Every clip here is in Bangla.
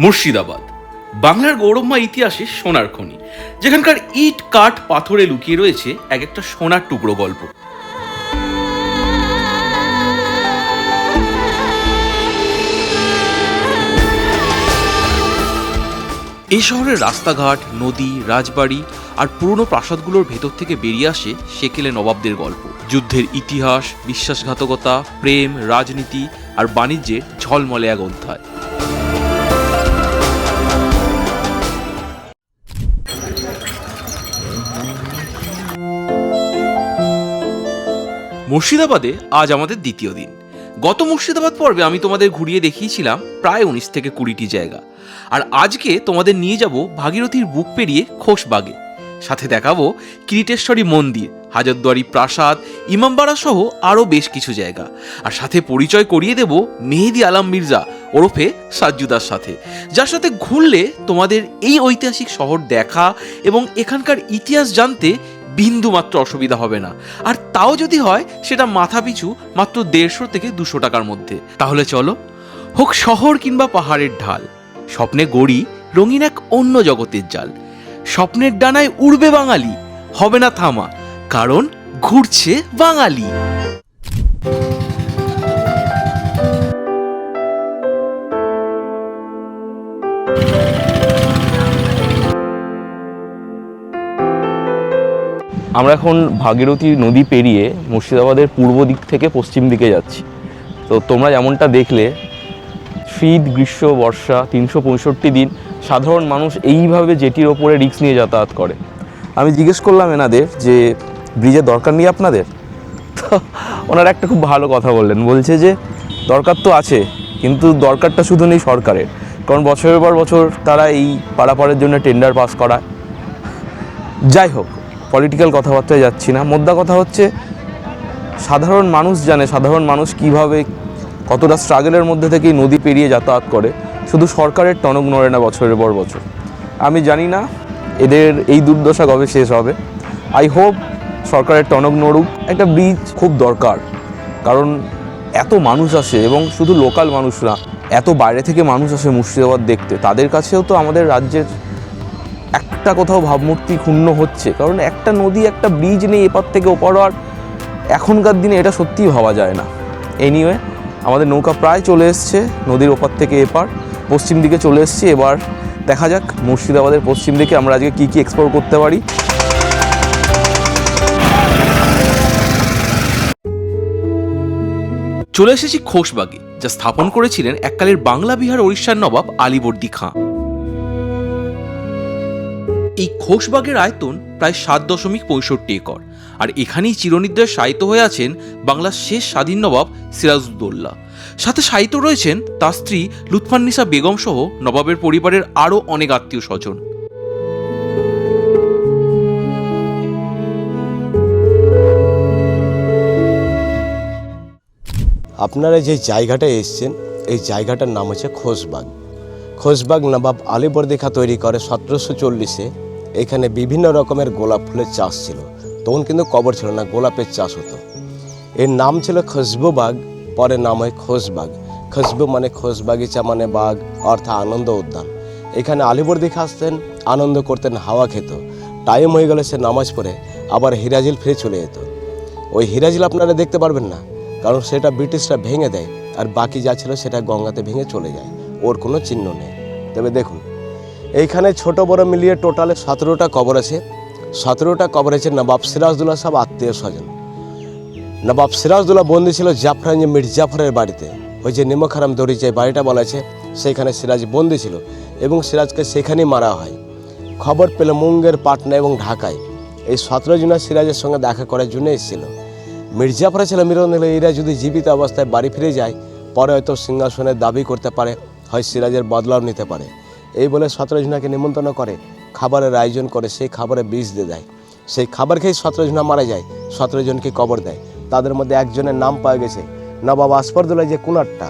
মুর্শিদাবাদ। বাংলার গৌরবময় ইতিহাসে সোনার খনি। যেখানকার ইট, কাঠ, পাথরে লুকিয়ে রয়েছে এক একটা সোনার টুকরো গল্প। এই শহরের রাস্তাঘাট, নদী, রাজবাড়ি আর পুরনো প্রাসাদগুলোর ভেতর থেকে বেরিয়ে আসে সেকেলে নবাবদের গল্প। যুদ্ধের ইতিহাস, বিশ্বাসঘাতকতা, প্রেম, রাজনীতি আর বাণিজ্যের ঝলমলে এক অধ্যায়। মুর্শিদাবাদে আজ আমাদের দ্বিতীয় দিন। গত মুর্শিদাবাদ পর্বে আমি তোমাদের ঘুরিয়ে দেখিয়েছিলাম প্রায় উনিশ থেকে কুড়িটি জায়গা। আর আজকে তোমাদের নিয়ে যাব ভাগীরথীর বুক পেরিয়ে খোশবাগে। সাথে দেখাবো কিরিটেশ্বরী মন্দির, হাজারদুয়ারি প্রাসাদ, ইমামবাড়া সহ আরও বেশ কিছু জায়গা। আর সাথে পরিচয় করিয়ে দেব মেহেদি আলম মির্জা ওরফে সাজ্জুদার সাথে। যার সাথে ঘুরলে তোমাদের এই ঐতিহাসিক শহর দেখা এবং এখানকার ইতিহাস জানতে বিন্দু মাত্র অসুবিধা হবে না। আর তাও যদি হয়, সেটা মাথা পিছু মাত্র দেড়শো থেকে দুশো টাকার মধ্যে। তাহলে চলো, হোক শহর কিংবা পাহাড়ের ঢাল, স্বপ্নে গড়ি রঙিন এক অন্য জগতের জাল। স্বপ্নের ডানায় উড়বে বাঙালি, হবে না থামা, কারণ ঘুরছে বাঙালি। আমরা এখন ভাগীরথী নদী পেরিয়ে মুর্শিদাবাদের পূর্ব দিক থেকে পশ্চিম দিকে যাচ্ছি। তো তোমরা যেমনটা দেখলে, শীত, গ্রীষ্ম, বর্ষা, তিনশো পঁয়ষট্টি দিন, সাধারণ মানুষ এইভাবে জেটির ওপরে রিক্স নিয়ে যাতায়াত করে। আমি জিজ্ঞেস করলাম এনাদের যে, ব্রিজের দরকার নেই আপনাদের? তো ওনারা একটা খুব ভালো কথা বললেন। বলছে যে, দরকার তো আছে, কিন্তু দরকারটা শুধু নেই সরকারের। কারণ বছরের পর বছর তারা এই পারাপারের জন্য টেন্ডার পাস করায়। যাই হোক পলিটিক্যাল কথাবার্তায় যাচ্ছি না। মোদ্দা কথা হচ্ছে, সাধারণ মানুষ জানে, সাধারণ মানুষ কীভাবে কতটা স্ট্রাগলের মধ্যে থেকেই নদী পেরিয়ে যাতায়াত করে। শুধু সরকারের টনক নড়ে না বছরের পর বছর। আমি জানি না, এদের এই দুর্দশা কবে শেষ হবে। আই হোপ সরকারের টনক নড়ুক। একটা ব্রিজ খুব দরকার। কারণ এত মানুষ আসে এবং শুধু লোকাল মানুষরা, এত বাইরে থেকে মানুষ আসে মুর্শিদাবাদ দেখতে, তাদের কাছেও তো আমাদের রাজ্যের একটা কোথাও ভাবমূর্তি ক্ষুণ্ণ হচ্ছে। কারণ একটা নদী, একটা ব্রিজ নেই এপার থেকে ওপার, আর এখনকার দিনে এটা সত্যিই ভাবা যায় না। এনিওয়ে আমাদের নৌকা প্রায় চলে এসছে, নদীর ওপার থেকে এপার, পশ্চিম দিকে চলে এসছে। এবার দেখা যাক মুর্শিদাবাদের পশ্চিম দিকে আমরা আজকে কী কী এক্সপ্লোর করতে পারি। চলে এসেছি খোশবাগে, যা স্থাপন করেছিলেন এককালের বাংলা বিহার, ওড়িশার নবাব আলীবর্দী খাঁ। এই খোশবাগের আয়তন প্রায় সাত দশমিক পঁয়ষট্টি একর। আর এখানেই চিরনিদ্রায় শায়িত হয়ে আছেন বাংলার শেষ স্বাধীন নবাব সিরাজউদ্দৌল্লা সাথে শায়িত রয়েছেন তার স্ত্রী লুৎফান্নিসা বেগম সহ নবাবের পরিবারের আরও অনেক আত্মীয় স্বজন আপনারা যে জায়গাটা এসছেন, এই জায়গাটার নাম হচ্ছে খোশবাগ। খোশবাগ নবাব আলীবর্দী খা তৈরি করে সতেরোশো চল্লিশে এখানে বিভিন্ন রকমের গোলাপ ফুলের চাষ ছিল। তখন কিন্তু কবর ছিল না, গোলাপের চাষ হতো। এর নাম ছিল খুশবু বাগ, পরে নাম হয় খোশবাগ খুশবু মানে খোশ বাগিচা মানে বাগ অর্থাৎ আনন্দ উদ্যান। এখানে আলীবর্দী খা আসতেন, আনন্দ করতেন, হাওয়া খেত। টাইম হয়ে গেলে সে নামাজ পড়ে, আবার হিরাজিল ফিরে চলে যেত। ওই হিরাজিল আপনারা দেখতে পারবেন না, কারণ সেটা ব্রিটিশরা ভেঙে দেয়, আর বাকি যা ছিল সেটা গঙ্গাতে ভেঙে চলে যায়। ওর কোনো চিহ্ন নেই। তবে দেখুন এইখানে ছোট বড় মিলিয়ে টোটালে সতেরোটা কবর আছে। সতেরোটা কবর আছে নবাব সিরাজদুল্লাহ সব আত্মীয় স্বজন। নবাব সিরাজদুল্লাহ বন্দি ছিল জাফরাঞ্জ মির্জাফরের বাড়িতে। ওই যে নিমখারাম দড়ি যে বাড়িটা বলা আছে সেখানে সিরাজ বন্দি ছিল এবং সিরাজকে সেখানেই মারা হয়। খবর পেল মুঙ্গের পাটনা এবং ঢাকায়। এই সতেরো জনা সিরাজের সঙ্গে দেখা করার জন্য এসেছিল। মির্জাফরের ছেলে মিরন এরা যদি জীবিত অবস্থায় বাড়ি ফিরে যায়, পরে হয়তো সিংহাসনের দাবি করতে পারে, হয় সিরাজের বদলাও নিতে পারে। এই বলে সতেরো জনাকে নিমন্ত্রণ করে খাবারের আয়োজন করে সেই খাবারে বীজ দিয়ে দেয়। সেই খাবার খেয়ে সতেরো জনা মারা যায় সতেরোজনকে কবর দেয়। তাদের মধ্যে একজনের নাম পাওয়া গেছে, নবাব আসফরদুল্লাহ যে কুনারটা।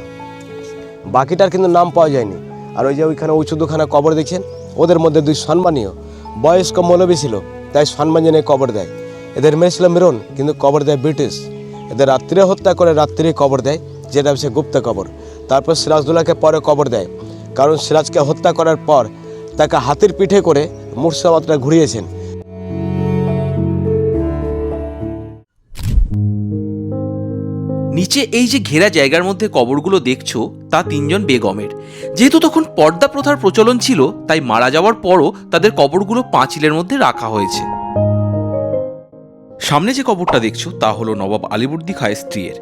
বাকিটার কিন্তু নাম পাওয়া যায়নি। আর ওই যে ওইখানে উঁচু দুখানা কবর দেখছেন, ওদের মধ্যে দুই সম্মানীয় বয়স্ক মৌলবী ছিল, তাই সম্মান জেনে কবর দেয়। এদের মেয়ে ছিল মিরন, কিন্তু কবর দেয় ব্রিটিশ। এদের রাত্রে হত্যা করে রাত্রে কবর দেয়, যেটা হচ্ছে গুপ্ত কবর। তারপর সিরাজদুল্লাহকে পরে কবর দেয়। কারণ সিরাজকে হত্যা করার পর তাকে হাতের পিঠে করে মুর্শিদাবাদটা ঘুরিয়েছেন। নিচে এই যে ঘেরা জায়গার মধ্যে কবরগুলো দেখছ, তা তিনজন বেগমের। যেহেতু তখন পর্দা প্রথার প্রচলন ছিল, তাই মারা যাওয়ার পরও তাদের কবরগুলো পাঁচিলের মধ্যে রাখা হয়েছে। সামনে যে কবরটা দেখছ, তা হলো নবাব আলিবর্দি খায়ের স্ত্রীর।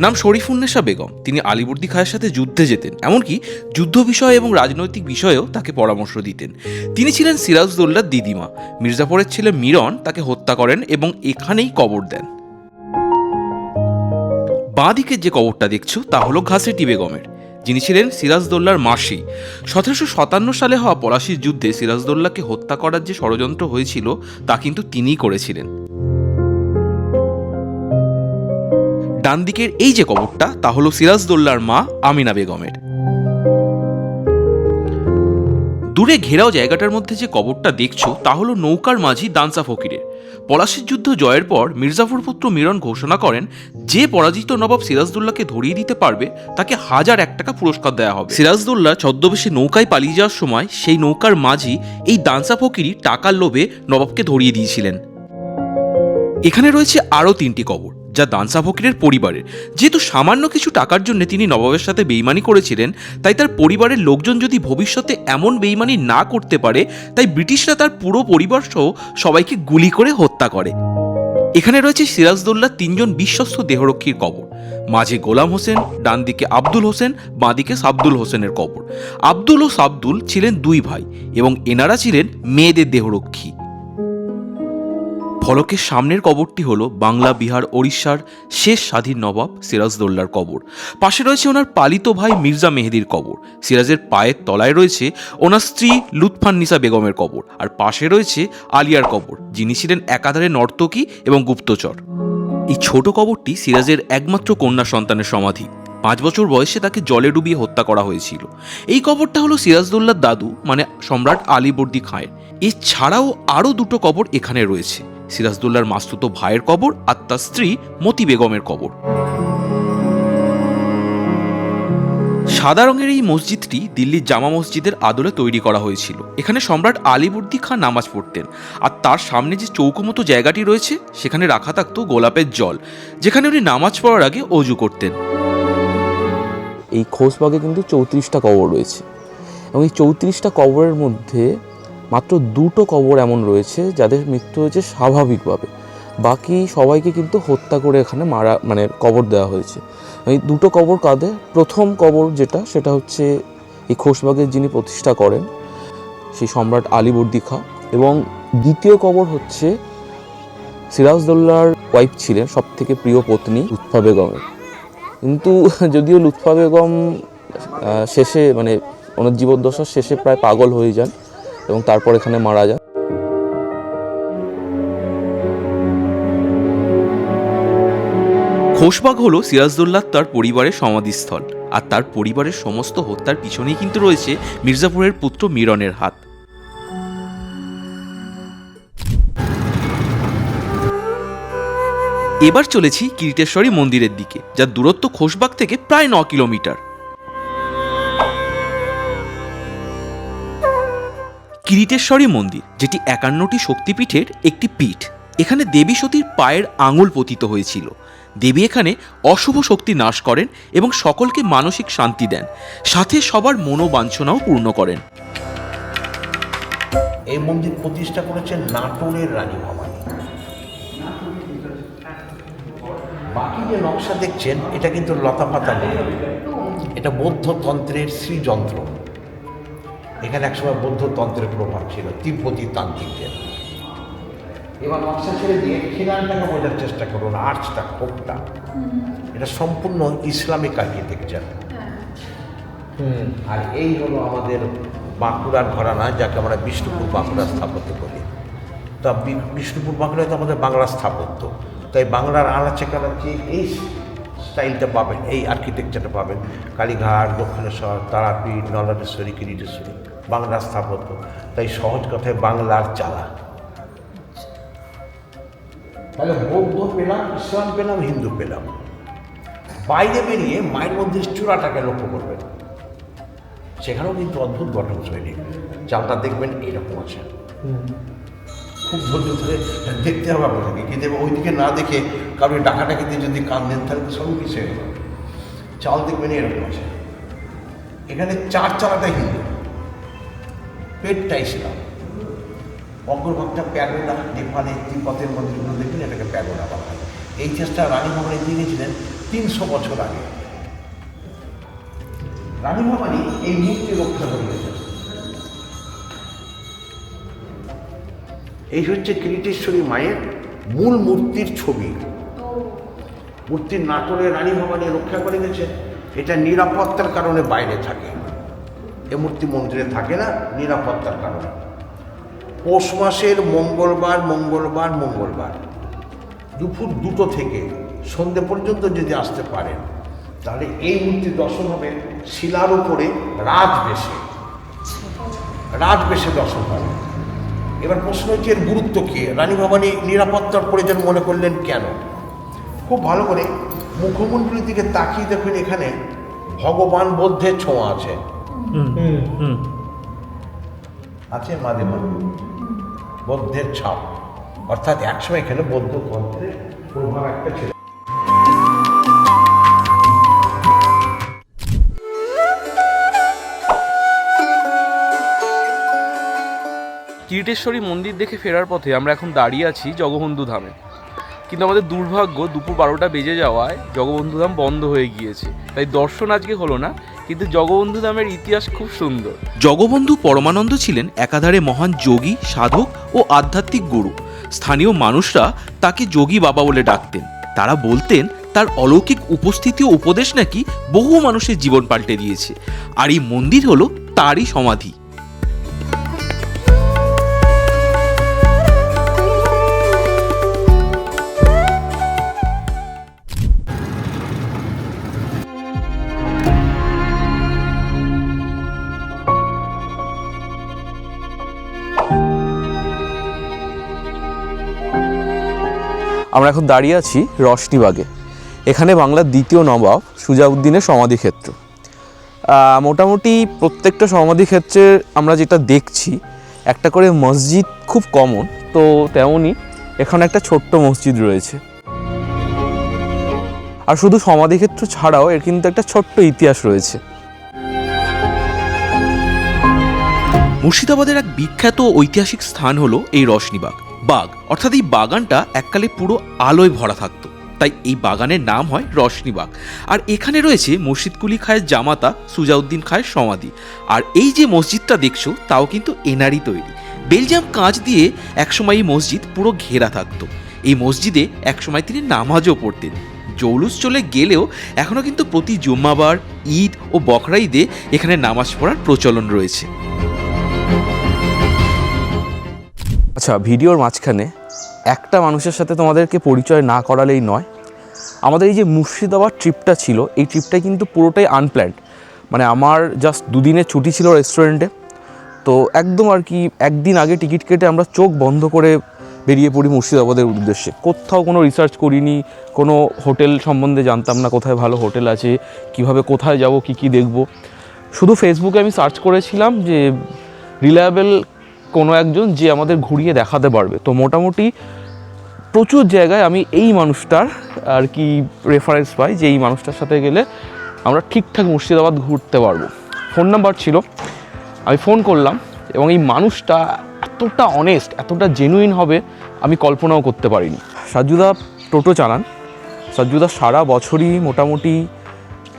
নাম শরীফুন্নেসা বেগম। তিনি আলিবর্দি খায়ের সাথে যুদ্ধে যেতেন, এমনকি যুদ্ধ বিষয় এবং রাজনৈতিক বিষয়েও তাকে পরামর্শ দিতেন। তিনি ছিলেন সিরাজদৌল্লার দিদিমা। মির্জাফরের ছেলে মিরন তাকে হত্যা করেন এবং এখানেই কবর দেন। বাঁ দিকের যে কবরটা দেখছ, তা হলো ঘাসেটি বেগমের। যিনি ছিলেন সিরাজদৌল্লার মাসি। সতেরোশো সাতান্ন সালে হওয়া পলাশির যুদ্ধে সিরাজদৌল্লাকে হত্যা করার যে ষড়যন্ত্র হয়েছিল, তা কিন্তু তিনিই করেছিলেন। ডান দিকের এই যে কবরটা, তা হলো সিরাজদৌল্লার মা আমিনা বেগমের। দূরে ঘেরাও জায়গাটার মধ্যে যে কবরটা দেখছ, তা হলো নৌকার মাঝি দানসা ফকিরের। পলাশির যুদ্ধ জয়ের পর মির্জাফর পুত্র মিরন ঘোষণা করেন, যে পরাজিত নবাব সিরাজদৌল্লাকে ধরিয়ে দিতে পারবে, তাকে হাজার এক টাকা পুরস্কার দেওয়া হবে। সিরাজদৌল্লা ছদ্মবেশে নৌকায় পালিয়ে যাওয়ার সময় সেই নৌকার মাঝি এই দানসা ফকিরই টাকার লোভে নবাবকে ধরিয়ে দিয়েছিলেন। এখানে রয়েছে আরও তিনটি কবর। যা দানসা ফকিরের পরিবারের যেহেতু সামান্য কিছু টাকার জন্য তিনি নবাবের সাথে বেইমানি করেছিলেন, তাই তার পরিবারের লোকজন যদি ভবিষ্যতে এমন বেইমানি না করতে পারে, তাই ব্রিটিশরা তার পুরো পরিবার সহ সবাইকে গুলি করে হত্যা করে। এখানে রয়েছে সিরাজদৌল্লার তিনজন বিশ্বস্ত দেহরক্ষীর কবর। মাঝে গোলাম হোসেন ডান দিকে আব্দুল হোসেন বাঁ দিকে সাবদুল হোসেনের কবর। আব্দুল ও সাবদুল ছিলেন দুই ভাই এবং এনারা ছিলেন মেয়েদের দেহরক্ষী। ফলকের সামনের কবরটি হলো বাংলা, বিহার, ওড়িশার শেষ স্বাধীন নবাব সিরাজদৌল্লার কবর। পাশে রয়েছে ওনার পালিত ভাই মির্জা মেহেদির কবর। সিরাজের পায়ের তলায় রয়েছে ওনার স্ত্রী লুৎফান্নিসা বেগমের কবর আর পাশে রয়েছে আলিয়ার কবর, যিনি ছিলেন একাধারে নর্তকী এবং গুপ্তচর। এই ছোট কবরটি সিরাজের একমাত্র কন্যা সন্তানের সমাধি। পাঁচ বছর বয়সে তাকে জলে ডুবিয়ে হত্যা করা হয়েছিল। এই কবরটা হলো সিরাজদৌল্লার দাদু মানে সম্রাট আলীবর্দী খাঁয়ের। এছাড়াও আরও দুটো কবর এখানে রয়েছে। সিরাজদৌল্লার মাস্তুতো ভাইয়ের কবর আর তার স্ত্রী মতি বেগমের কবর। সাদা রঙের এই মসজিদটি দিল্লির জামা মসজিদের আদলে তৈরি করা হয়েছিল। এখানে সম্রাট আলীবর্দী খাঁ নামাজ পড়তেন আর তার সামনে যে চৌকো মতো জায়গাটি রয়েছে, সেখানে রাখা থাকতো গোলাপের জল, যেখানে উনি নামাজ পড়ার আগে অজু করতেন। এই খোসবাগে কিন্তু চৌত্রিশটা কবর রয়েছে। এবং এই চৌত্রিশটা কবরের মধ্যে মাত্র দুটো কবর এমন রয়েছে যাদের মৃত্যু হয়েছে স্বাভাবিকভাবে। বাকি সবাইকে কিন্তু হত্যা করে এখানে মারা মানে কবর দেওয়া হয়েছে। এই দুটো কবর কাঁধে প্রথম কবর যেটা, সেটা হচ্ছে এই খোসবাগের যিনি প্রতিষ্ঠা করেন, সেই সম্রাট আলীবর্দী খাঁ এবং দ্বিতীয় কবর হচ্ছে সিরাজদৌল্লার ওয়াইফ ছিলেন সব থেকে প্রিয় পত্নী লুৎফা বেগমের কিন্তু যদিও লুৎফা বেগম শেষে মানে ওনার জীবদ্দশার শেষে প্রায় পাগল হয়ে যান এবং তারপর এখানে মারা যান খোশবাগ হলো সিরাজদৌল্লাহ তার পরিবারের সমাধিস্থল, আর তার পরিবারের সমস্ত হত্যার পিছনেই কিন্তু রয়েছে মির্জাপুরের পুত্র মিরনের হাত। এবার চলেছি কিরিটেশ্বরী মন্দিরের দিকে, যার দূরত্ব খোশবাগ থেকে প্রায় ন কিলোমিটার। কিরিটেশ্বরী মন্দির, যেটি একান্নটি শক্তিপীঠের একটি পীঠ। এখানে দেবী সতীর পায়ের আঙুল পতিত হয়েছিল। দেবী এখানে অশুভ শক্তি নাশ করেন এবং সকলকে মানসিক শান্তি দেন। সাথে সবার মনোবাঞ্ছনাও পূর্ণ করেন। এই মন্দির প্রতিষ্ঠা করেছেন নাটোরের রানী ভবানী। বাকি যে নকশা দেখছেন, এটা কিন্তু লতাপাতা এটা বৌদ্ধতন্ত্রের শ্রীযন্ত্র। এখানে একসময় বৌদ্ধতন্ত্রের প্রভাব ছিল তিব্বতী তান্ত্রিকদের এবার নকশা ছেড়ে দিয়ে খিলানটাকে বোঝার চেষ্টা করুন আর্চটা খোপটা এটা সম্পূর্ণ ইসলামিক আর্কিটেকচার। হুম আর এই হলো আমাদের বাঁকুড়ার ঘরানা যাকে আমরা বিষ্ণুপুর বাঁকুড়া স্থাপত্য বলি। তা বিষ্ণুপুর বাঁকুড়া তো আমাদের বাংলা স্থাপত্য। তাই বাংলার আনাচে কানাচে এই স্টাইলটা পাবেন এই আর্কিটেকচারটা পাবেন। কালীঘাট দক্ষিণেশ্বর তারাপীঠ নলনেশ্বরী কিরিটেশ্বরী। বাংলা স্থাপত্য। তাই সহজ কথায় বাংলার চালা। তাহলে বৌদ্ধ পেলাম, ইসলাম পেলাম, হিন্দু পেলাম। বাইরে বেরিয়ে মায়ের মন্দির চূড়াটাকে লক্ষ্য করবেন। সেখানেও কিন্তু অদ্ভুত গঠন শৈলী চালটা দেখবেন এইরকম আছে। খুব ধৈর্য ধরে দেখতে হবে আপনাকে কিন্তু ওইদিকে না দেখে কারণ ডাকাটাকিতে যদি কান দেন তাহলে তো সবই কিছু চাল দেখবেন এরকম আছে। এখানে চার চালাটা হিন্দু। পেটটা ইসলাম অগ্রভাগটা প্যাগোডা নেপালে তিব্বতের মন্দিরগুলো দেখবেন এটাকে প্যাগোডা বলা হয়। এই চেষ্টা রানী ভবানী দিয়েছিলেন তিনশো বছর আগে। রানী ভবানী এই মূর্তি রক্ষা করিয়েছেন। এই হচ্ছে কিরিটেশ্বরী মায়ের মূল মূর্তির ছবি। মূর্তির নাটোরে রানী ভবানী রক্ষা করে গেছে এটা নিরাপত্তার কারণে বাইরে থাকে। এ মূর্তি মন্দিরে থাকে না, নিরাপত্তার কারণে। পৌষ মাসের মঙ্গলবার মঙ্গলবার মঙ্গলবার। দুপুর দুটো থেকে সন্ধে পর্যন্ত যদি আসতে পারেন, তাহলে এই মূর্তি দর্শন হবে শিলার উপরে রাজবেশে রাজবেশে দর্শন হবে। এবার প্রশ্ন হচ্ছে, এর গুরুত্ব কী? রানী ভবানী নিরাপত্তার প্রয়োজন মনে করলেন কেন? খুব ভালো করে মুখমণ্ডলীর দিকে তাকিয়ে দেখবেন এখানে ভগবান বৌদ্ধের ছোঁয়া আছে। আছে মাঝে মাঝে বৌদ্ধের ছাপ। অর্থাৎ একসময় এখানে বৌদ্ধ তন্ত্রের প্রভাব একটা ছিল? কিরিটেশ্বরী মন্দির দেখে ফেরার পথে আমরা এখন দাঁড়িয়ে আছি জগবন্ধু ধামে। কিন্তু আমাদের দুর্ভাগ্য দুপুর বারোটা বেজে যাওয়ায় জগবন্ধু ধাম বন্ধ হয়ে গিয়েছে। তাই দর্শন আজকে হলো না কিন্তু জগবন্ধু নামের ইতিহাস খুব সুন্দর। জগবন্ধু পরমানন্দ ছিলেন একাধারে মহান যোগী, সাধক ও আধ্যাত্মিক গুরু। স্থানীয় মানুষরা তাকে যোগী বাবা বলে ডাকতেন। তারা বলতেন, তার অলৌকিক উপস্থিতি ও উপদেশ নাকি বহু মানুষের জীবন পাল্টে দিয়েছে। আর এই মন্দির হলো তারই সমাধি। আমরা এখন দাঁড়িয়ে আছি রশনিবাগে এখানে বাংলার দ্বিতীয় নবাব সুজাউদ্দিনের সমাধিক্ষেত্র। মোটামুটি প্রত্যেকটা সমাধিক্ষেত্রে আমরা যেটা দেখছি, একটা করে মসজিদ খুব কমন তো তেমনই এখানে একটা ছোট্ট মসজিদ রয়েছে। আর শুধু সমাধিক্ষেত্র ছাড়াও এর কিন্তু একটা ছোট্ট ইতিহাস রয়েছে। মুর্শিদাবাদের এক বিখ্যাত ঐতিহাসিক স্থান হলো এই রশনিবাগ। বাগ অর্থাৎ এই বাগানটা এককালে পুরো আলোয় ভরা থাকতো। তাই এই বাগানের নাম হয় রশনিবাগ আর এখানে রয়েছে মুর্শিদকুলি খায়ের জামাতা সুজাউদ্দিন খায়ের সমাধি। আর এই যে মসজিদটা দেখছ, তাও কিন্তু এনারই তৈরি। বেলজিয়াম কাঁচ দিয়ে একসময় এই মসজিদ পুরো ঘেরা থাকতো। এই মসজিদে একসময় তিনি নামাজও পড়তেন। জৌলুস চলে গেলেও এখনও কিন্তু প্রতি জুম্মাবার, ঈদ ও বকরা ঈদে এখানে নামাজ পড়ার প্রচলন রয়েছে। আচ্ছা ভিডিওর মাঝখানে একটা মানুষের সাথে তোমাদেরকে পরিচয় না করালেই নয়। আমাদের এই যে মুর্শিদাবাদ ট্রিপটা ছিল, এই ট্রিপটা কিন্তু পুরোটাই আনপ্ল্যান্ড মানে আমার জাস্ট দুদিনের ছুটি ছিল রেস্টুরেন্টে তো একদম আর কি একদিন আগে টিকিট কেটে আমরা চোখ বন্ধ করে বেরিয়ে পড়ি মুর্শিদাবাদের উদ্দেশ্যে। কোথাও কোনো রিসার্চ করিনি, কোনো হোটেল সম্বন্ধে জানতাম না কোথায় ভালো হোটেল আছে, কীভাবে কোথায় যাব, কি কি দেখব। শুধু ফেসবুকে আমি সার্চ করেছিলাম যে রিলায়েবল কোনো একজন যে আমাদের ঘুরিয়ে দেখাতে পারবে। তো মোটামুটি প্রচুর জায়গায় আমি এই মানুষটার আর কি রেফারেন্স পাই যে এই মানুষটার সাথে গেলে আমরা ঠিকঠাক মুর্শিদাবাদ ঘুরতে পারব। ফোন নাম্বার ছিল। আমি ফোন করলাম এবং এই মানুষটা এতটা অনেস্ট এতটা জেনুইন হবে, আমি কল্পনাও করতে পারিনি। সাজুদা টোটো চালান। সাজুদা সারা বছরই মোটামুটি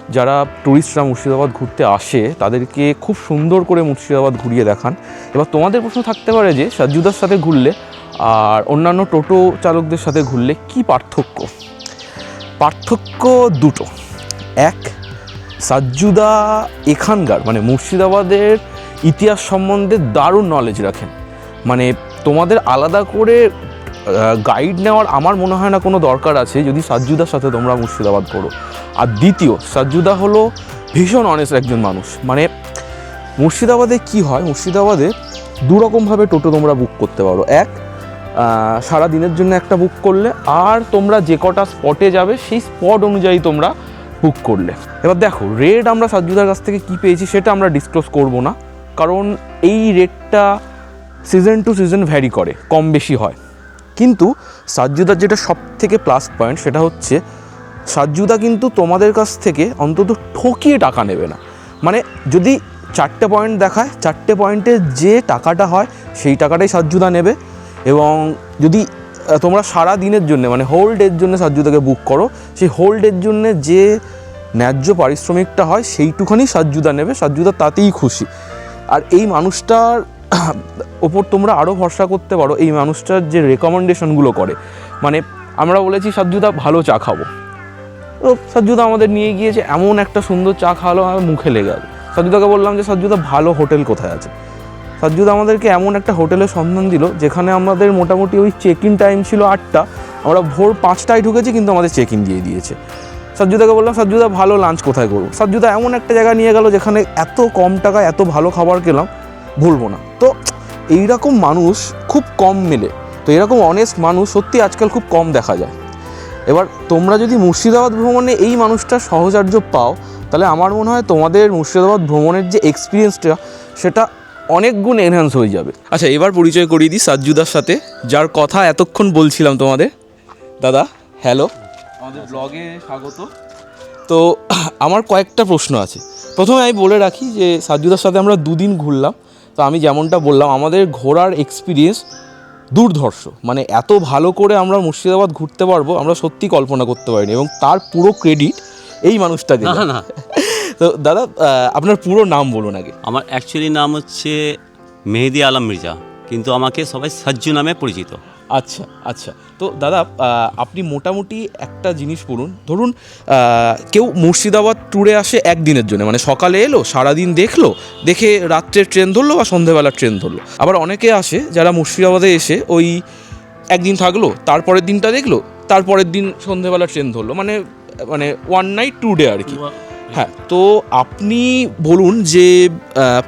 যারা ট্যুরিস্টরা মুর্শিদাবাদ ঘুরতে আসে, তাদেরকে খুব সুন্দর করে মুর্শিদাবাদ ঘুরিয়ে দেখান। এবার তোমাদের প্রশ্ন থাকতে পারে যে, সাজ্জুদার সাথে ঘুরলে আর অন্যান্য টোটো চালকদের সাথে ঘুরলে কি পার্থক্য? পার্থক্য দুটো। এক, সাজ্জুদা এখানকার মানে মুর্শিদাবাদের ইতিহাস সম্বন্ধে দারুণ নলেজ রাখেন। মানে তোমাদের আলাদা করে গাইড নেওয়ার আমার মনে হয় না কোনো দরকার আছে, যদি সাজ্জুদার সাথে তোমরা মুর্শিদাবাদ করো। আর দ্বিতীয়, সাজ্জুদা হলো ভীষণ অনেস্ট একজন মানুষ। মানে মুর্শিদাবাদে কি হয়, মুর্শিদাবাদে দুরকমভাবে টোটো তোমরা বুক করতে পারো। এক সারা দিনের জন্য একটা বুক করলে, আর তোমরা যে কটা স্পটে যাবে, সেই স্পট অনুযায়ী তোমরা বুক করলে। এবার দেখো রেট আমরা সাজ্জুদার কাছ থেকে কি পেয়েছি, সেটা আমরা ডিসক্লোজ করব না। কারণ এই রেটটা সিজন টু সিজন ভ্যারি করে, কম বেশি হয়। কিন্তু সাজ্জুদার যেটা সব থেকে প্লাস পয়েন্ট সেটা হচ্ছে, সাজ্জুদা কিন্তু তোমাদের কাছ থেকে অন্তত ঠকিয়ে টাকা নেবে না। মানে যদি চারটে পয়েন্ট দেখায়, চারটে পয়েন্টে যে টাকাটা হয়, সেই টাকাটাই সাজ্জুদা নেবে। এবং যদি তোমরা সারা দিনের জন্য মানে হোল ডের জন্য সাজ্জুদাকে বুক করো, সেই হোল ডের জন্য যে ন্যায্য পারিশ্রমিকটা হয়, সেইটুখানি সাজ্জুদা নেবে, সাজ্জুদা তাতেই খুশি। আর এই মানুষটার ওপর তোমরা আরও ভরসা করতে পারো, এই মানুষটার যে রেকমেন্ডেশনগুলো করে। মানে আমরা বলেছি, সাজ্জুদা, ভালো চা খাব। তো সাজ্জুদা আমাদের নিয়ে গিয়েছে, এমন একটা সুন্দর চা খাওয়ালো, আমার মুখে লেগে গেল। সাজ্জুদাকে বললাম যে, সাজ্জুদা, ভালো হোটেল কোথায় আছে? সাজ্জুদা আমাদেরকে এমন একটা হোটেলের সন্ধান দিল, যেখানে আমাদের মোটামুটি ওই চেক ইন টাইম ছিল আটটা। আমরা ভোর পাঁচটায় ঢুকেছি, কিন্তু আমাদের চেক ইন দিয়ে দিয়েছে। সাজ্জুদাকে বললাম, সাজ্জুদা, ভালো লাঞ্চ কোথায় করব? সাজ্জুদা এমন একটা জায়গা নিয়ে গেল, যেখানে এত কম টাকায় এত ভালো খাবার খেলাম, ভুলবো না। তো এইরকম মানুষ খুব কম মেলে। তো এরকম অনেস্ট মানুষ সত্যি আজকাল খুব কম দেখা যায়। এবার তোমরা যদি মুর্শিদাবাদ ভ্রমণে এই মানুষটা সহচার্য পাও তাহলে আমার মনে হয় তোমাদের মুর্শিদাবাদ ভ্রমণের যে এক্সপিরিয়েন্সটা সেটা অনেক গুণ এনহ্যান্স হয়ে যাবে। আচ্ছা এবার পরিচয় করিয়ে দিই সাজ্জুদার সাথে যার কথা এতক্ষণ বলছিলাম তোমাদের। দাদা হ্যালো আমাদের ব্লগে স্বাগত। তো আমার কয়েকটা প্রশ্ন আছে। প্রথমে আমি বলে রাখি যে সাজ্জুদার সাথে আমরা দুদিন ঘুরলাম। তো আমি যেমনটা বললাম আমাদের ঘোরার এক্সপিরিয়েন্স দুর্ধর্ষ। মানে এত ভালো করে আমরা মুর্শিদাবাদ ঘুরতে পারব আমরা সত্যি কল্পনা করতে পারিনি এবং তার পুরো ক্রেডিট এই মানুষটাকে না না তো দাদা আপনার পুরো নাম বলুন আগে। আমার অ্যাকচুয়ালি নাম হচ্ছে মেহেদি আলম মির্জা কিন্তু আমাকে সবাই সাজ্জু নামে পরিচিত। আচ্ছা আচ্ছা। তো দাদা আপনি মোটামুটি একটা জিনিস বলুন। ধরুন কেউ মুর্শিদাবাদ ট্যুরে আসে একদিনের জন্য মানে সকালে এলো, সারাদিন দেখল, দেখে রাত্রের ট্রেন ধরলো বা সন্ধেবেলার ট্রেন ধরলো। আবার অনেকে আসে যারা মুর্শিদাবাদে এসে ওই একদিন থাকল, তারপরের দিনটা দেখল, তারপরের দিন সন্ধেবেলা ট্রেন ধরলো মানে মানে ওয়ান নাইট টু ডে আর কি। হ্যাঁ তো আপনি বলুন যে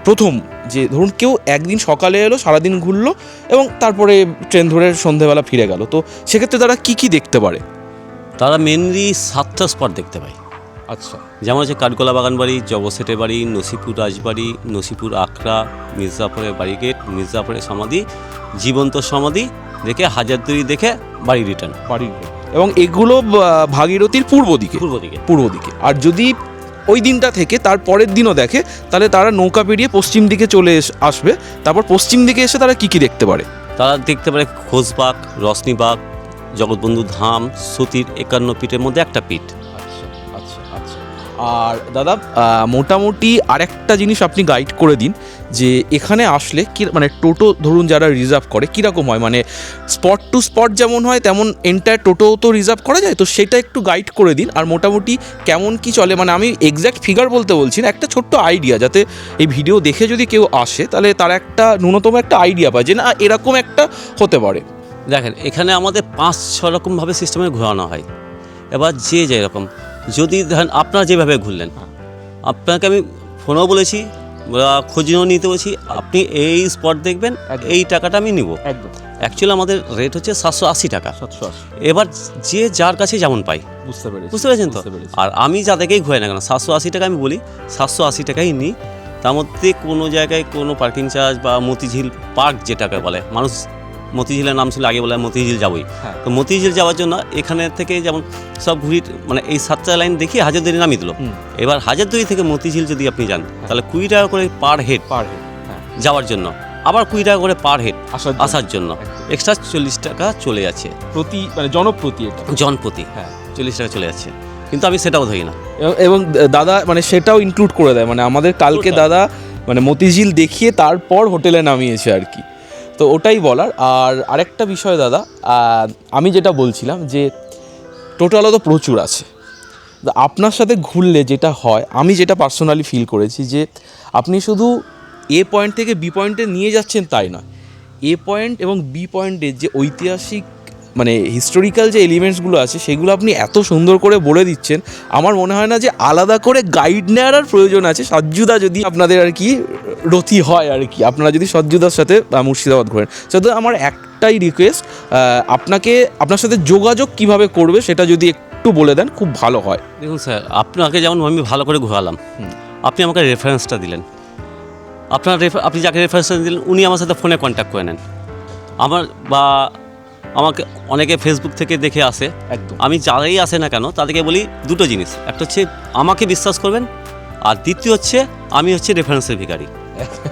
প্রথম যে ধরুন কেউ একদিন সকালে এলো সারাদিন ঘুরলো এবং তারপরে ট্রেন ধরে সন্ধেবেলা ফিরে গেল। তো সেক্ষেত্রে তারা কি কি দেখতে পারে? তারা মেনলি সাতটা স্পট দেখতে পায়। আচ্ছা। যেমন হচ্ছে কাঠগোলা বাগান বাড়ি জগসেটের বাড়ি নসিপুর রাজবাড়ি নসিপুর আখড়া মির্জাপুরের বাড়িগেট মির্জাপুরের সমাধি জীবন্ত সমাধি দেখে হাজারদুয়ারি দেখে বাড়ি রিটার্ন বাড়ি। এবং এগুলো ভাগীরথীর পূর্ব দিকে? পূর্ব দিকে। পূর্ব দিকে। আর যদি ওই দিনটা থেকে তার পরের দিনও দেখে তাহলে তারা নৌকা পেরিয়ে পশ্চিম দিকে চলে এস- আসবে। তারপর পশ্চিম দিকে এসে তারা কি কি দেখতে পারে? তারা দেখতে পারে খোঁজবাগ রশনিবাগ জগৎবন্ধু ধাম সতীর একান্ন পিঠের মধ্যে একটা পিঠ। আচ্ছা আচ্ছা আচ্ছা। আর দাদা মোটামুটি আরেকটা জিনিস আপনি গাইড করে দিন। যে এখানে আসলে কি মানে টোটো ধরুন যারা রিজার্ভ করে, কীরকম হয়? মানে স্পট টু স্পট যেমন হয়, তেমন এন্টায়ার টোটো তো রিজার্ভ করা যায়। তো সেটা একটু গাইড করে দিন। আর মোটামুটি কেমন কি চলে মানে আমি এক্স্যাক্ট ফিগার বলতে বলছি না, একটা ছোট্ট আইডিয়া যাতে এই ভিডিও দেখে যদি কেউ আসে, তাহলে তার একটা ন্যূনতম একটা আইডিয়া পায় যে, না, এরকম একটা হতে পারে। দেখেন, এখানে আমাদের পাঁচ, ছ রকমভাবে সিস্টেমে ঘোরানো হয়। এবার যে যেরকম, যদি ধরেন আপনারা যেভাবে ঘুরলেন, আপনাকে আমি ফোনও বলেছি খোঁজও নিতে বলছি। আপনি এই স্পট দেখবেন এই টাকাটা আমি নিব। একদম। অ্যাকচুয়ালি আমাদের রেট হচ্ছে সাতশো আশি টাকা। এবার যে যার কাছে যেমন পাই। বুঝতে পেরেছি বুঝতে পেরেছেন তো? আর আমি যাদেরকেই ঘুরে না কেন সাতশো আশি টাকা আমি বলি সাতশো আশি টাকাই নিই। তার মধ্যে কোনো জায়গায় কোনো পার্কিং চার্জ বা মতিঝিল পার্ক যেটাকে বলে মানুষ মতিঝিলের নাম ছিল আগে বলে মতিঝিল যাবই। হ্যাঁ। তো মতিঝিল যাওয়ার জন্য এখানে থেকে যেমন সব ঘুরি মানে এই সাতটা লাইন দেখিয়ে হাজারদুয়ারি নামিয়ে দিল এবার হাজারদুয়ারি থেকে মতিঝিল যদি আপনি যান তাহলে কুড়ি টাকা করে পার হেড পার হেড হ্যাঁ। যাওয়ার জন্য। আবার কুড়ি টাকা করে পার হেড আসার জন্য। এক্সট্রা চল্লিশ টাকা চলে যাচ্ছে। প্রতি মানে জনপ্রতি জনপ্রতি। হ্যাঁ। চল্লিশ টাকা চলে যাচ্ছে। কিন্তু আমি সেটাও ধরি না। এবং- এবং দাদা মানে সেটাও ইনক্লুড করে দেয়। মানে আমাদের কালকে দাদা মানে মতিঝিল দেখিয়ে তারপর হোটেলে নামিয়েছে আর কি। তো ওটাই বলার। আর আরেকটা বিষয় দাদা আমি যেটা বলছিলাম যে টোটালও তো প্রচুর আছে। আপনার সাথে ঘুরলে যেটা হয়, আমি যেটা পার্সোনালি ফিল করেছি যে আপনি শুধু এ পয়েন্ট থেকে বি পয়েন্টে নিয়ে যাচ্ছেন তাই নয়। এ পয়েন্ট এবং বি পয়েন্টের যে ঐতিহাসিক মানে হিস্টোরিক্যাল যে এলিমেন্টসগুলো আছে সেগুলো আপনি এত সুন্দর করে বলে দিচ্ছেন আমার মনে হয় না যে আলাদা করে গাইড নেওয়ার আর প্রয়োজন আছে। সজ্জুদা যদি আপনাদের আর কি রথি হয় আর কি আপনারা যদি সজ্জুদার সাথে মুর্শিদাবাদ ঘোরেন। সজ্জুদা আমার একটাই রিকোয়েস্ট আপনাকে আপনার সাথে যোগাযোগ কীভাবে করবে সেটা যদি একটু বলে দেন খুব ভালো হয়। দেখুন স্যার আপনাকে যেমন আমি ভালো করে ঘোরালাম আপনি আমাকে রেফারেন্সটা দিলেন। আপনার রেফার আপনি যাকে রেফারেন্সটা দিলেন উনি আমার সাথে ফোনে কন্ট্যাক্ট করে নেন। আমার বা আমাকে অনেকে ফেসবুক থেকে দেখে আসে। একদম। আমি যারাই আসে না কেন তাদেরকে বলি দুটো জিনিস। একটা হচ্ছে আমাকে বিশ্বাস করবেন আর দ্বিতীয় হচ্ছে আমি হচ্ছে রেফারেন্সের ভিখারি।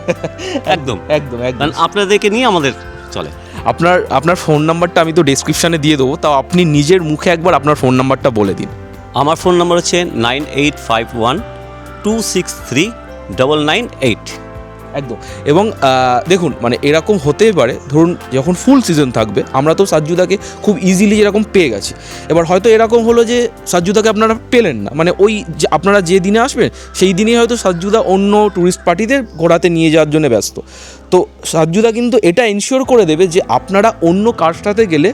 একদম। একদম একদম। আপনাদেরকে নিয়ে আমাদের চলে। আপনার আপনার ফোন নাম্বারটা আমি তো ডেসক্রিপশনে দিয়ে দেবো তাও আপনি নিজের মুখে একবার আপনার ফোন নাম্বারটা বলে দিন। আমার ফোন নম্বর হচ্ছে nine eight five one two six three double nine eight একদম। এবং দেখুন মানে এরকম হতেই পারে, ধরুন, যখন ফুল সিজন থাকবে, আমরা তো সাজ্জুদাকে খুব ইজিলি যেরকম পেয়ে গেছি। এবার হয়তো এরকম হলো যে, সাজ্জুদাকে আপনারা পেলেন না। মানে ওই যে, আপনারা যে দিনে আসবেন, সেই দিনেই হয়তো সাজ্জুদা অন্য ট্যুরিস্ট পার্টিদের ঘোরাতে নিয়ে যাওয়ার জন্য ব্যস্ত। তো সাজ্জুদা কিন্তু এটা এনশিওর করে দেবে যে, আপনারা অন্য কারটাতে গেলে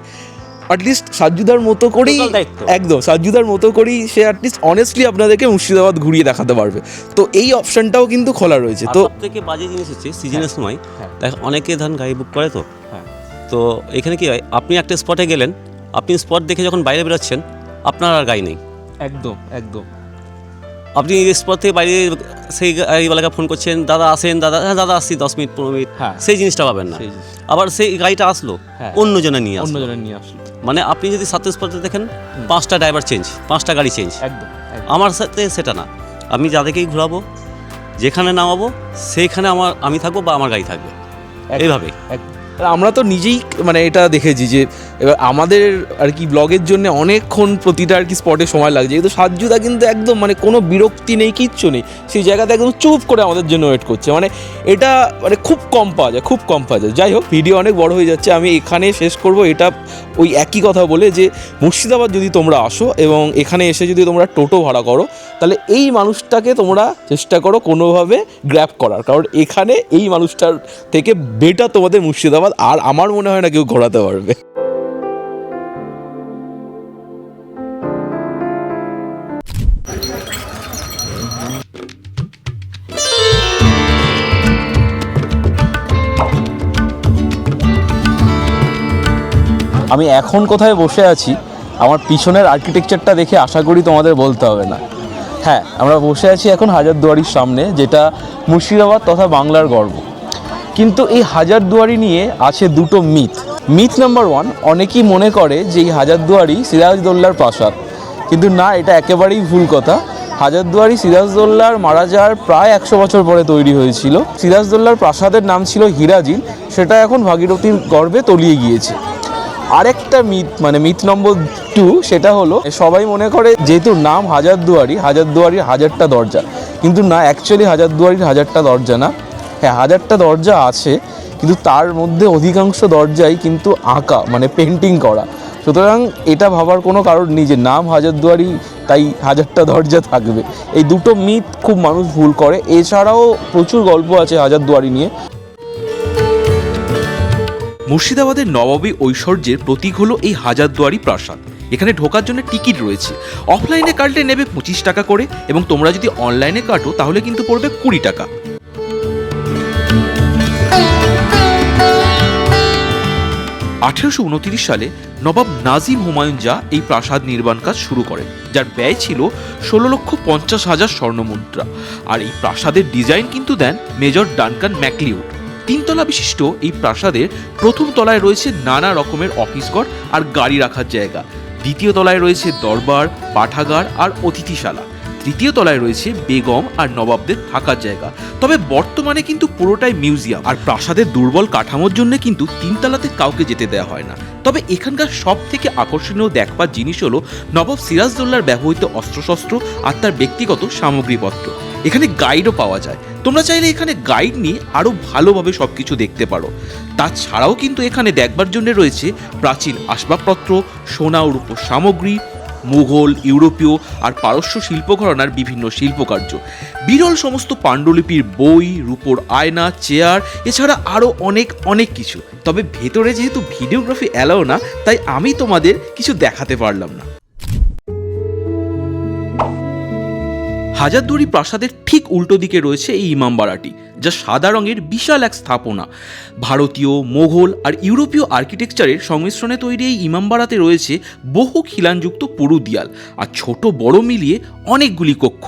অ্যাটলিস্ট সাজ্জুদার মতো করেই একদম সাজ্জুদার মতো করেই সে অ্যাটলিস্ট অনেস্টলি আপনাদেরকে মুর্শিদাবাদ ঘুরিয়ে দেখাতে পারবে। তো এই অপশনটাও কিন্তু খোলা রয়েছে। তো থেকে বাজে জিনিস হচ্ছে সিজনের সময় হ্যাঁ। দেখ অনেকে ধান গাড়ি বুক করে তো। হ্যাঁ। তো এখানে কি হয় আপনি একটা স্পটে গেলেন আপনি স্পট দেখে যখন বাইরে বেরোচ্ছেন আপনার আর গাড়ি নেই। একদম একদম। আপনি স্পট থেকে বাইরে সেই গাড়িওয়ালাকে ফোন করছেন দাদা আসেন দাদা হ্যাঁ দাদা আসছি দশ মিনিট পনেরো মিনিট। হ্যাঁ। সেই জিনিসটা পাবেন না। আবার সেই গাড়িটা আসলো হ্যাঁ। অন্যজনে নিয়ে আসলো। অন্যজনের নিয়ে আসলো। মানে আপনি যদি সাথে স্পটে দেখেন পাঁচটা ড্রাইভার চেঞ্জ পাঁচটা গাড়ি চেঞ্জ একদম একদম। আমার সাথে সেটা না। আমি যাদেরকেই ঘোরাবো যেখানে নামাবো সেইখানে আমার আমি থাকব বা আমার গাড়ি থাকবে। এইভাবে। এক- আর আমরা তো নিজেই মানে এটা দেখেছি যে, এবার আমাদের আর কি ব্লগের জন্য অনেকক্ষণ প্রতিটা আর কি স্পটে সময় লাগছে। কিন্তু সাজ্জুদা কিন্তু একদম মানে কোনো বিরক্তি নেই, কিচ্ছু নেই। সেই জায়গাতে একদম চুপ করে আমাদের জন্য ওয়েট করছে। মানে এটা মানে খুব কম পাওয়া যায়, খুব কম পাওয়া যায়। যাই হোক ভিডিও অনেক বড় হয়ে যাচ্ছে। আমি এখানে শেষ করব। এটা ওই একই কথা বলে যে, মুর্শিদাবাদ যদি তোমরা আসো এবং এখানে এসে যদি তোমরা টোটো ভাড়া করো, তাহলে এই মানুষটাকে তোমরা চেষ্টা করো কোনোভাবে গ্র্যাপ করার। কারণ এখানে এই মানুষটার থেকে বেটার তোমাদের মুর্শিদাবাদ আর আমার মনে হয় না কেউ ঘোরাতে পারবে। আমি এখন কোথায় বসে আছি, আমার পিছনের আর্কিটেকচারটা দেখে আশা করি তোমাদের বলতে হবে না। হ্যাঁ আমরা বসে আছি এখন হাজারদুয়ারির সামনে, যেটা মুর্শিদাবাদ তথা বাংলার গর্ব। কিন্তু এই হাজারদুয়ারি নিয়ে আছে দুটো মিথ। মিথ নাম্বার ওয়ান, অনেকেই মনে করে যে এই হাজারদুয়ারি সিরাজদৌল্লার প্রাসাদ। কিন্তু না, এটা একেবারেই ভুল কথা। হাজারদুয়ারি সিরাজদৌল্লার মারা যাওয়ার প্রায় একশো বছর পরে তৈরি হয়েছিল। সিরাজদৌল্লার প্রাসাদের নাম ছিল হিরাজিল সেটা এখন ভাগীরথীর গর্ভে তলিয়ে গিয়েছে। আরেকটা মিথ মানে মিথ নম্বর টু, সেটা হলো, সবাই মনে করে যেহেতু নাম হাজারদুয়ারি, হাজারদুয়ারির হাজারটা দরজা। কিন্তু না অ্যাকচুয়ালি হাজারদুয়ারির হাজারটা দরজা না। হ্যাঁ হাজারটা দরজা আছে, কিন্তু তার মধ্যে অধিকাংশ দরজাই কিন্তু আঁকা মানে পেন্টিং করা। সুতরাং এটা ভাবার কোনো কারণ নেই যে নাম হাজারদুয়ারি, তাই হাজারটা দরজা থাকবে। এই দুটো মিথ খুব মানুষ ভুল করে। এছাড়াও প্রচুর গল্প আছে হাজারদুয়ারি নিয়ে। মুর্শিদাবাদের নবাবী ঐশ্বর্যের প্রতীক হলো এই হাজারদুয়ারি প্রাসাদ। এখানে ঢোকার জন্য টিকিট রয়েছে। অফলাইনে কাটলে নেবে পঁচিশ টাকা করে এবং তোমরা যদি অনলাইনে কাটো, তাহলে কিন্তু পড়বে কুড়ি টাকা। আঠেরোশো উনত্রিশ সালে নবাব নাজিম হুমায়ুন জা এই প্রাসাদ নির্মাণ কাজ শুরু করেন, যার ব্যয় ছিল ষোলো লক্ষ পঞ্চাশ হাজার স্বর্ণমুদ্রা আর এই প্রাসাদের ডিজাইন কিন্তু দেন মেজর ডানকান ম্যাকলিউড। তিনতলা বিশিষ্ট এই প্রাসাদের প্রথম তলায় রয়েছে নানা রকমের অফিস ঘর আর গাড়ি রাখার জায়গা। দ্বিতীয় তলায় রয়েছে দরবার, পাঠাগার আর অতিথিশালা। তৃতীয় তলায় রয়েছে বেগম আর নবাবদের থাকার জায়গা। তবে বর্তমানে কিন্তু পুরোটাই মিউজিয়াম। আর প্রাসাদের দুর্বল কাঠামোর জন্য কিন্তু তিনতলাতে কাউকে যেতে দেওয়া হয় না। তবে এখানকার সব থেকে আকর্ষণীয় দেখবার জিনিস হলো নবাব সিরাজদৌল্লার ব্যবহৃত অস্ত্রশস্ত্র আর তার ব্যক্তিগত সামগ্রীপত্র। এখানে গাইডও পাওয়া যায়। তোমরা চাইলে এখানে গাইড নিয়ে আরও ভালোভাবে সব কিছু দেখতে পারো। তাছাড়াও কিন্তু এখানে দেখবার জন্য রয়েছে প্রাচীন আসবাবপত্র, সোনা ও রূপোর সামগ্রী মুঘল, ইউরোপীয় আর পারস্য শিল্পঘরানার বিভিন্ন শিল্পকার্য। বিরল সমস্ত পাণ্ডুলিপির বই, রূপোর আয়না, চেয়ার, এছাড়া আরও অনেক অনেক কিছু। তবে ভেতরে যেহেতু ভিডিওগ্রাফি অ্যালাও না, তাই আমি তোমাদের কিছু দেখাতে পারলাম না। হাজারদুয়ারি প্রাসাদের ঠিক উল্টো দিকে রয়েছে এই ইমামবাড়াটি যা সাদা রঙের বিশাল এক স্থাপনা। ভারতীয়, মোঘল আর ইউরোপীয় আর্কিটেকচারের সংমিশ্রণে তৈরি এই ইমামবাড়াতে রয়েছে বহু খিলানযুক্ত পুরু দিয়াল আর ছোট বড় মিলিয়ে অনেকগুলি কক্ষ।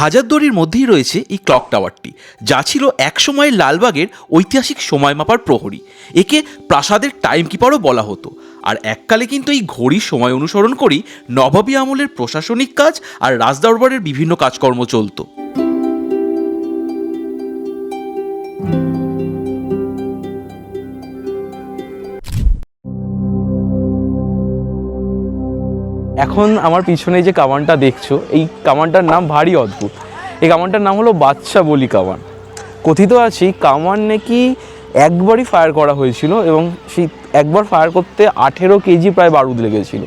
হাজারদুয়ারির মধ্যেই রয়েছে এই ক্লক টাওয়ারটি, যা ছিল একসময়ের লালবাগের ঐতিহাসিক সময় মাপার প্রহরী। একে প্রাসাদের টাইম কিপারও বলা হতো। আর এককালে কিন্তু এই ঘড়ির সময় অনুসরণ করি নবাবী আমলের প্রশাসনিক কাজ আর রাজদরবারের বিভিন্ন কাজকর্ম চলতো। এখন আমার পিছনে যে কামানটা দেখছ, এই কামানটার নাম ভারী অদ্ভুত। এই কামানটার নাম হলো বাদশা বলি কামান। কথিত আছে কামান নাকি একবারই ফায়ার করা হয়েছিল এবং সেই একবার ফায়ার করতে আঠেরো কেজি প্রায় বারুদ লেগেছিল।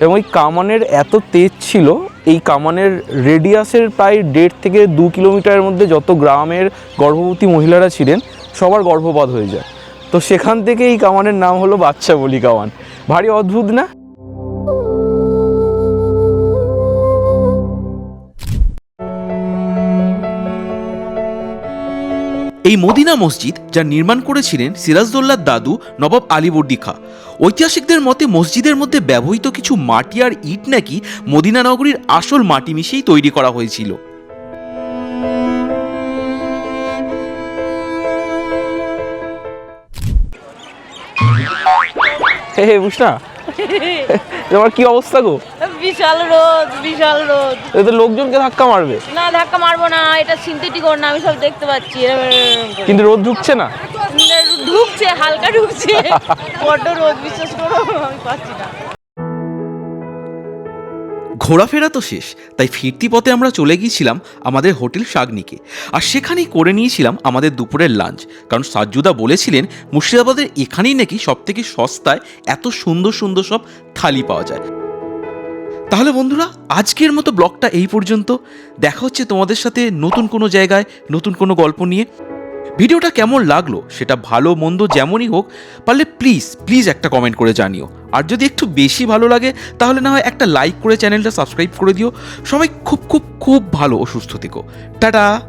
এবং ওই কামানের এত তেজ ছিল, এই কামানের রেডিয়াসের প্রায় দেড় থেকে দু কিলোমিটারের মধ্যে যত গ্রামের গর্ভবতী মহিলারা ছিলেন, সবার গর্ভপাত হয়ে যায়। তো সেখান থেকে এই কামানের নাম হলো বাচ্চা বলি কামান। ভারী অদ্ভুত না? এই মদিনা মসজিদ যা নির্মাণ করেছিলেন সিরাজদৌল্লার দাদু নবাব আলীবর্দী খা ঐতিহাসিকদের মতে মসজিদের মধ্যে ব্যবহৃত কিছু মাটি আর ইট নাকি মদিনা নগরীর আসল মাটি মিশিয়েই তৈরি করা হয়েছিল। হে হে বুঝ না তোমার কি অবস্থা গো? বিশাল রোদ বিশাল রোদ। এ তো লোকজনকে ধাক্কা মারবে? না ধাক্কা মারবো না এটা সিনথেটিক ওর না আমি সব দেখতে পাচ্ছি। কিন্তু রোদ ঢুকছে না? না, ঢুকছে হালকা ঢুকছে। বড্ড রোদ বিশ্বাস করো আমি পাচ্ছি না। ঘোরাফেরা তো শেষ, তাই ফিরতি পথে আমরা চলে গিয়েছিলাম আমাদের হোটেল শাগনিকে আর সেখানেই করে নিয়েছিলাম আমাদের দুপুরের লাঞ্চ, কারণ সাজ্জুদা বলেছিলেন মুর্শিদাবাদের এখানেই নাকি সব থেকে সস্তায় এত সুন্দর সুন্দর সব থালি পাওয়া যায়। তাহলে বন্ধুরা, আজকের মতো ব্লগটা এই পর্যন্ত। দেখা হচ্ছে তোমাদের সাথে নতুন কোনো জায়গায়, নতুন কোনো গল্প নিয়ে। ভিডিওটা কেমন লাগল সেটা ভালো, মন্দ যেমনই হোক, পারলে প্লিজ প্লিজ একটা কমেন্ট করে জানিও। আর যদি একটু বেশি ভালো লাগে, তাহলে না হয় একটা লাইক করে চ্যানেলটা সাবস্ক্রাইব করে দিও। সবাই খুব খুব খুব ভালো ও সুস্থ থেকো। টাটা!